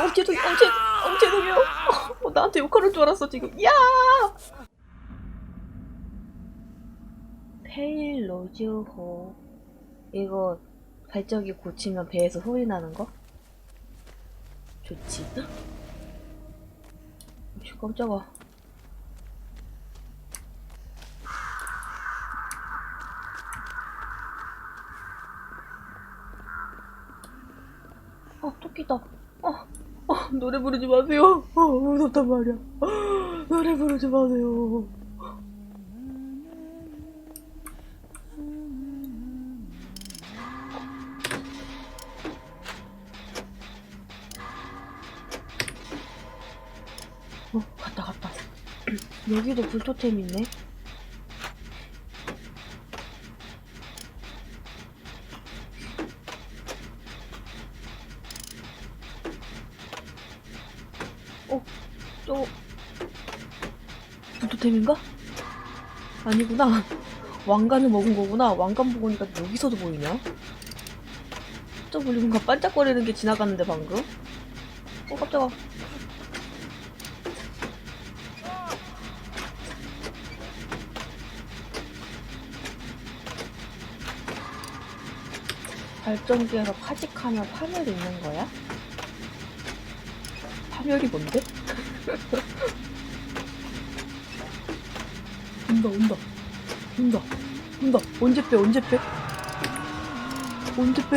어, 어, 죄송해요. 어, 나한테 욕하는 줄 알았어, 지금. 야! 페일 로즈호. 이거 발전기 고치면 배에서 소리 나는 거? 좋지. 씨, 깜짝아. 어, 토끼다. 어, 어, 노래 부르지 마세요. 어, 무섭단 말이야. 어, 노래 부르지 마세요. 어, 갔다, 갔다. 여기도 불토템 있네. 어, 저 불토템인가? 아니구나. 왕관을 먹은 거구나. 왕관 보니까 여기서도 보이냐? 저 멀리 뭔가 반짝거리는 게 지나갔는데 방금? 어 깜짝아. 발전기에서 파직하면 파멸이 있는 거야? 파멸이 뭔데? 온다 온다 온다 온다 언제 빼 언제 빼 언제 빼.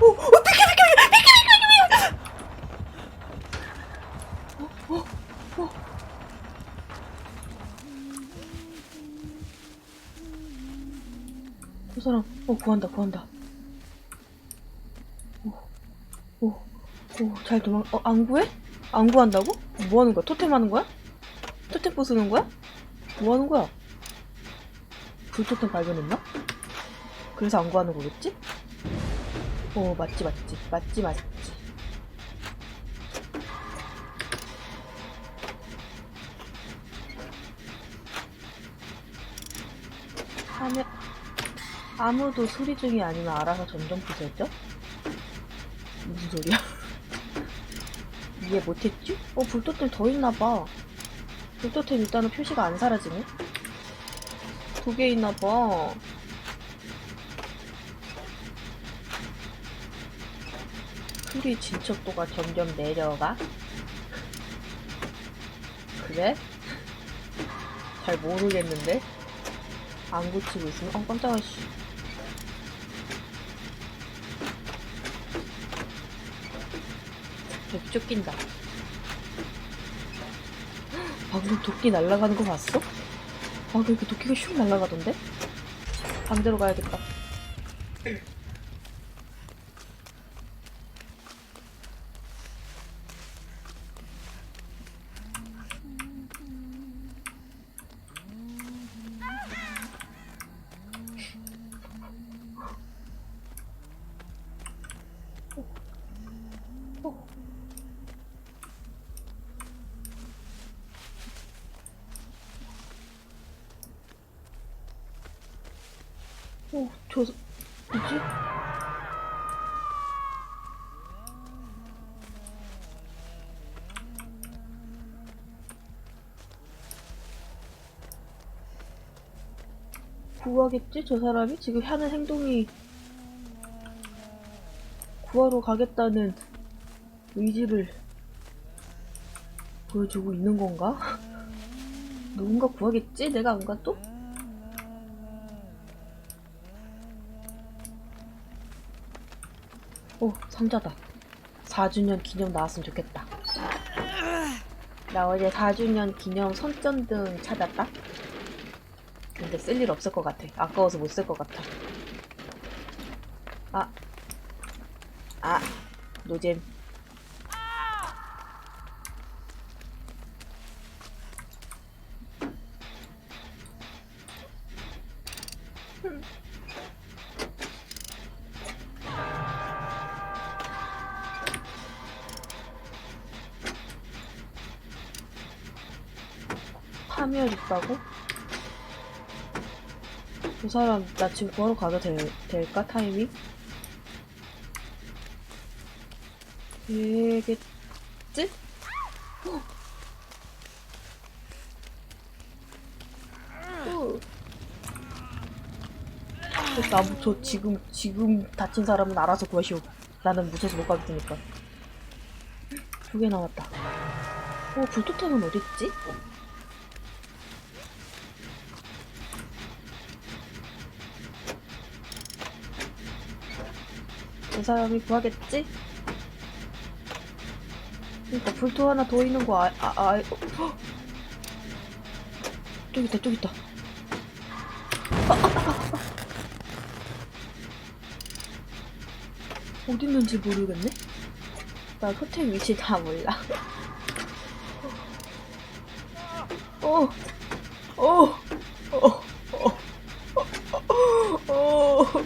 오, 오, 비켜, 비켜, 비켜, 비켜, 비켜, 비켜. 어, 어, 어. 저 사람, 어, 구한다, 구한다. 오, 오, 오, 잘 도망, 어, 안 구해? 안 구한다고? 뭐 하는 거야? 토템 하는 거야? 토템 부수는 거야? 뭐 하는 거야? 불토템 발견했나? 그래서 안 구하는 거겠지? 어, 맞지, 맞지. 맞지, 맞지. 하면, 아무도 소리 중이 아니면 알아서 점점 부서져? 무슨 소리야? 이해 못했지? 어, 불토템 더 있나봐. 불토템 일단은 표시가 안 사라지네? 두 개 있나봐. 풀이 진척도가 점점 내려가? 그래? 잘 모르겠는데? 안 고치고 있으면, 어, 깜짝아, 씨. 저기 쫓긴다. 방금 도끼 날아가는 거 봤어? 방금 이렇게 도끼가 슉 날아가던데? 반대로 가야겠다. 오, 저, 뭐지? 구하겠지? 저 사람이? 지금 하는 행동이 구하러 가겠다는 의지를 보여주고 있는 건가? 누군가 구하겠지? 내가 안 가도? 오, 상자다. 4주년 기념 나왔으면 좋겠다. 나 어제 4주년 기념 손전등 찾았다? 근데 쓸 일 없을 것 같아. 아까워서 못 쓸 것 같아. 아. 아. 노잼. 파멸 있다고? 저 사람 나 지금 구하러 가도 될, 될까 타이밍? 되겠지? 나, 저 지금, 지금 다친 사람은 알아서 구하시오. 나는 무서워서 못 가겠으니까. 두 개 나왔다. 어, 불토템은 어딨지? 저 사람이 구하겠지? 그러니까 불토 하나 더 있는 거 아, 아, 아, 어, 헉! 저기 있다, 저기 있다. 어디 있는지 모르겠네? 나 호텔 위치 다 몰라. 어, 어, 어, 어, 어, 어.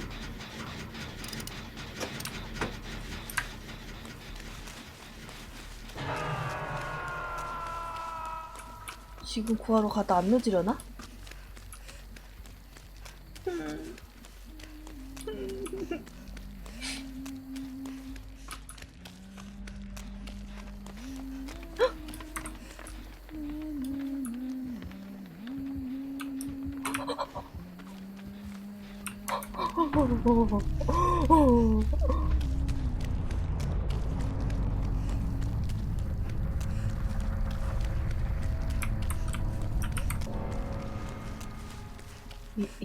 지금 구하러 가다 안 늦으려나?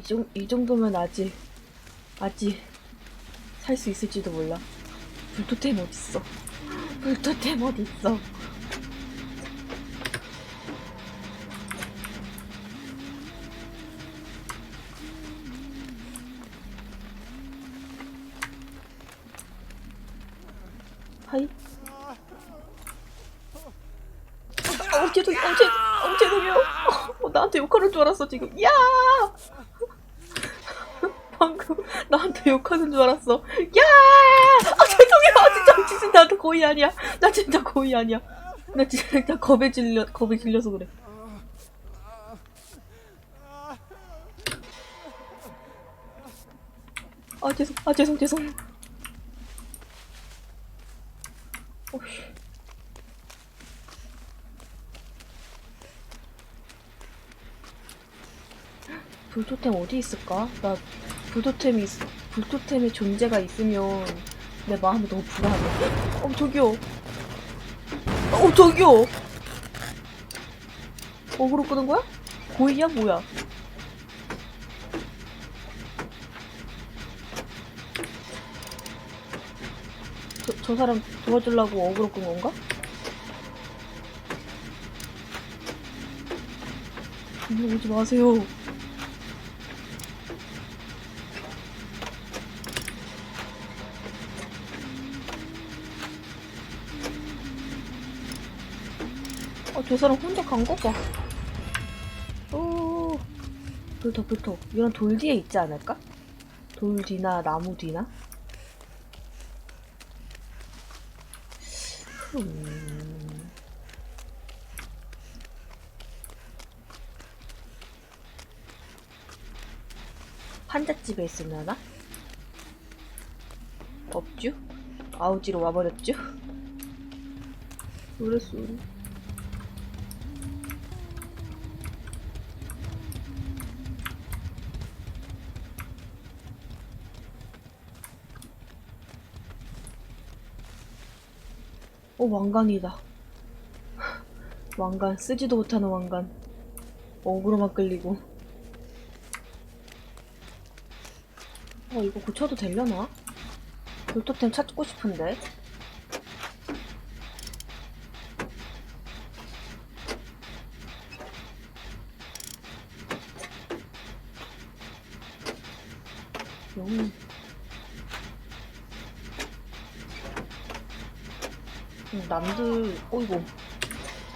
이, 이, 정, 이 정도면 아직 아직 살 수 있을지도 몰라 불토템 어딨어 불토템 어딨어 하이 어, 죄송, 어, 죄, 어, 죄송해요. 어, 나한테 욕하는 줄 알았어, 지금. 야! 나한테 욕하는 줄 알았어. 야! 아, 죄송해요. 아, 진짜, 진짜 나도 고의 아니야. 나 진짜 고의 아니야. 나 진짜 겁에 질려, 겁에 질려서 그래. 아, 죄송, 아, 죄송, 죄송. 오씨. 불토템 어디 있을까? 나 불토템이 있, 불토템의 존재가 있으면 내 마음이 너무 불안해. 어 저기요. 어 저기요. 어그로 끄는 거야? 고의야 뭐야? 저, 저 사람 도와주려고 어그로 끈 건가? 오지 마세요. 저 사람 혼자 간 거 봐. 오, 불토, 불토. 이런 돌 뒤에 있지 않을까? 돌 뒤나 나무 뒤나? 음. 판잣집에 있으려나? 없쥬? 아우지로 와버렸쥬? 그랬어. 어, 왕관이다. 왕관, 쓰지도 못하는 왕관. 어그로만 끌리고. 어, 이거 고쳐도 되려나? 불토템 찾고 싶은데. 영. 음, 남들, 어이구.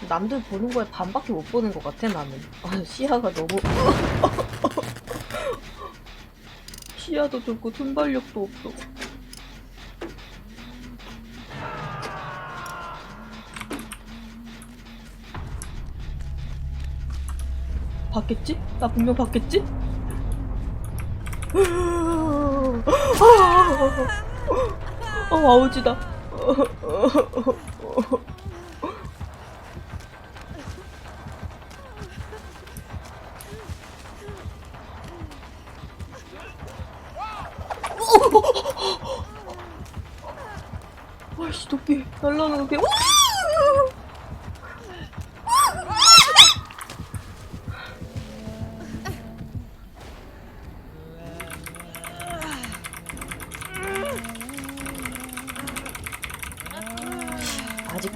남들 보는 거에 반밖에 못 보는 것 같아, 나는. 아, 시야가 너무. 시야도 좁고 순발력도 없어. 봤겠지? 나 분명 봤겠지? 어, 아우지다. 아이씨, 도끼. 날라오는 도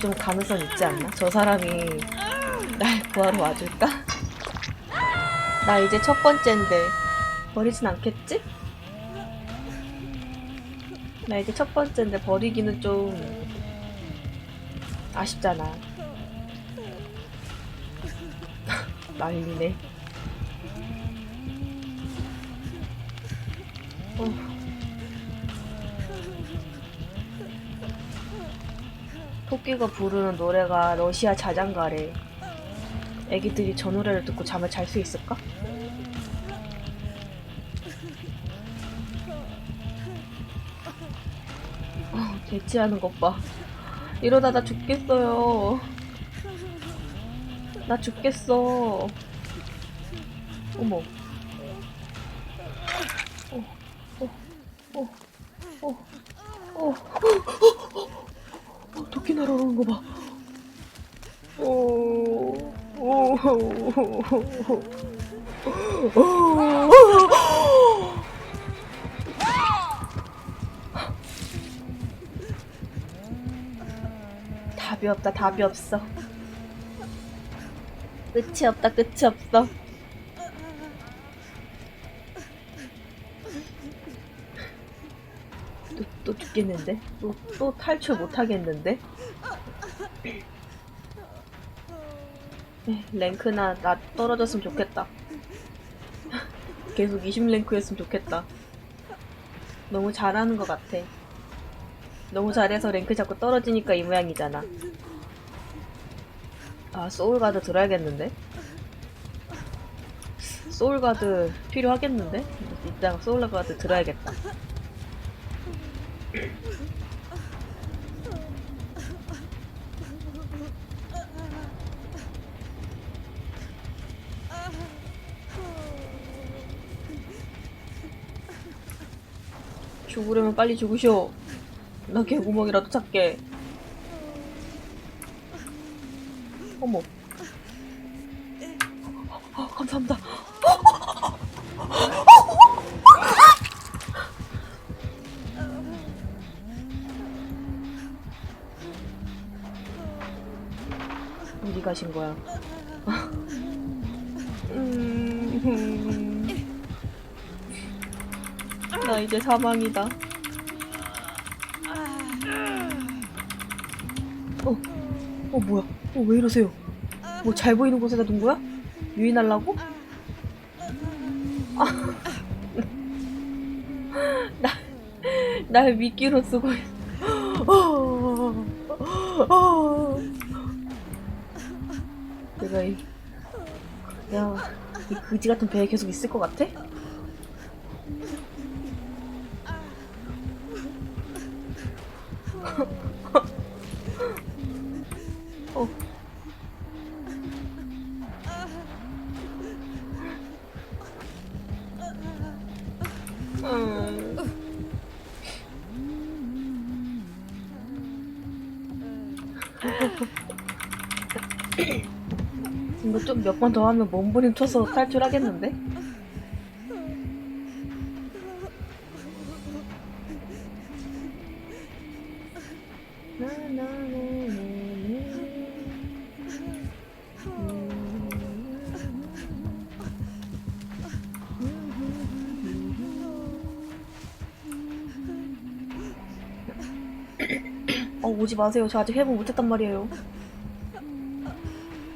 좀 가능성 있지 않나? 저 사람이 날 구하러 와줄까? 나 이제 첫 번째인데 버리진 않겠지? 나 이제 첫 번째인데 버리기는 좀 아쉽잖아. 난리네. 어. 토끼가 부르는 노래가 러시아 자장가래. 애기들이 저 노래를 듣고 잠을 잘 수 있을까? 어, 대치하는 것 봐. 이러다 나 죽겠어요. 나 죽겠어. 어머. 어, 어, 어, 어, 어, 어, 도끼 날아오는 거 봐. 답이 없다, 답이 없어. 끝이 없다, 끝이 없어. 또, 또 죽겠는데? 또, 또 탈출 못 하겠는데? 에이, 랭크나 나 떨어졌으면 좋겠다. 계속 20랭크였으면 좋겠다. 너무 잘하는 것 같아. 너무 잘해서 랭크 자꾸 떨어지니까 이 모양이잖아. 아, 소울가드 들어야겠는데? 소울가드 필요하겠는데? 이따가 소울가드 들어야겠다. 죽으려면 빨리 죽으쇼. 나 개구멍이라도 찾게. 어머. 어디 가신 거야? 음, 나 이제 사망이다. 어, 어 뭐야? 어 왜 이러세요? 뭐 잘 보이는 곳에다 둔 거야? 유인하려고? 아, 나, 날 미끼로 쓰고 있어. 어, 어. 내가 이, 야, 이 그지 같은 배에 계속 있을 것 같아? 어. 이거 좀 몇 번 더 하면 몸부림 쳐서 탈출하겠는데? 어, 오지 마세요. 저 아직 회복 못했단 말이에요.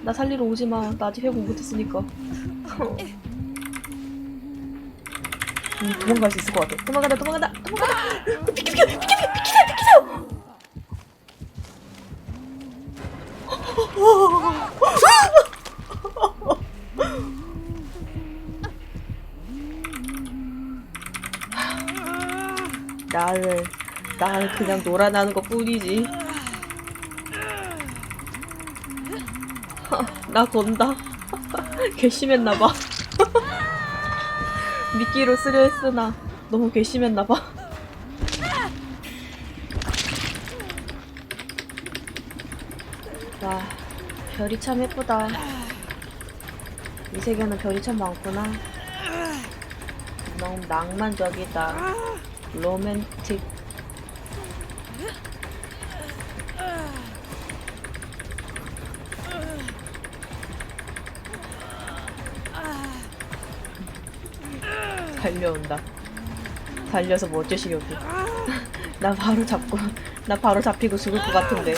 나 살리러 오지 마. 나 아직 회복 못했으니까. 음, 도망갈 수 있을 것 같아. 도망가다, 도망가다, 도망가다! 비켜, 비켜, 비켜, 비켜, 비키세요, 비키세요! 나를 나를 그냥 놀아나는 것 뿐이지. 나 건다. 괘씸했나봐. 미끼로 쓰려 했으나 너무 괘씸했나봐. 와, 별이 참 예쁘다. 이 세계는 별이 참 많구나. 너무 낭만적이다. 로맨틱. 달려온다. 달려서 뭐 어쩌시려고. 나 바로 잡고, 나 바로 잡히고 죽을 것 같은데.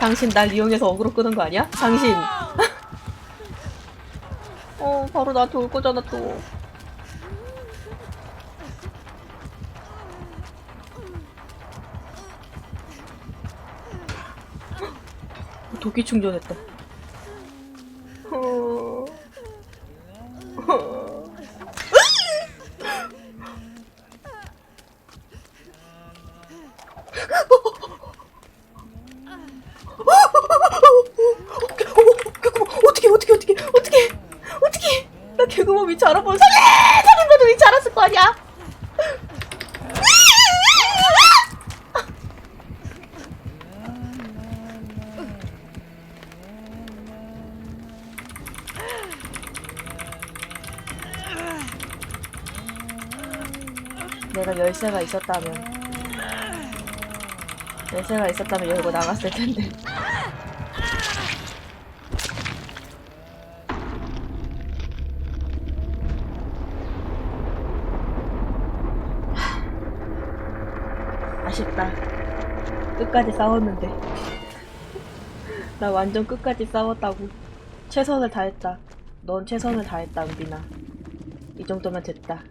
당신 날 이용해서 어그로 끄는 거 아니야? 당신! 어, 바로 나한테 올 거잖아, 또. 도끼 충전했다. 어떻게 어떻게 어떻게 어떻게 어떻게? 나 개구멍 위치 알아본 살래 살인마도 위치 알았을 거 아니야. 내가 열쇠가 있었다면 열쇠가 있었다면 열고 나갔을 텐데 아쉽다. 끝까지 싸웠는데. 나 완전 끝까지 싸웠다고. 최선을 다했다. 넌 최선을 다했다, 은빈아. 이 정도면 됐다.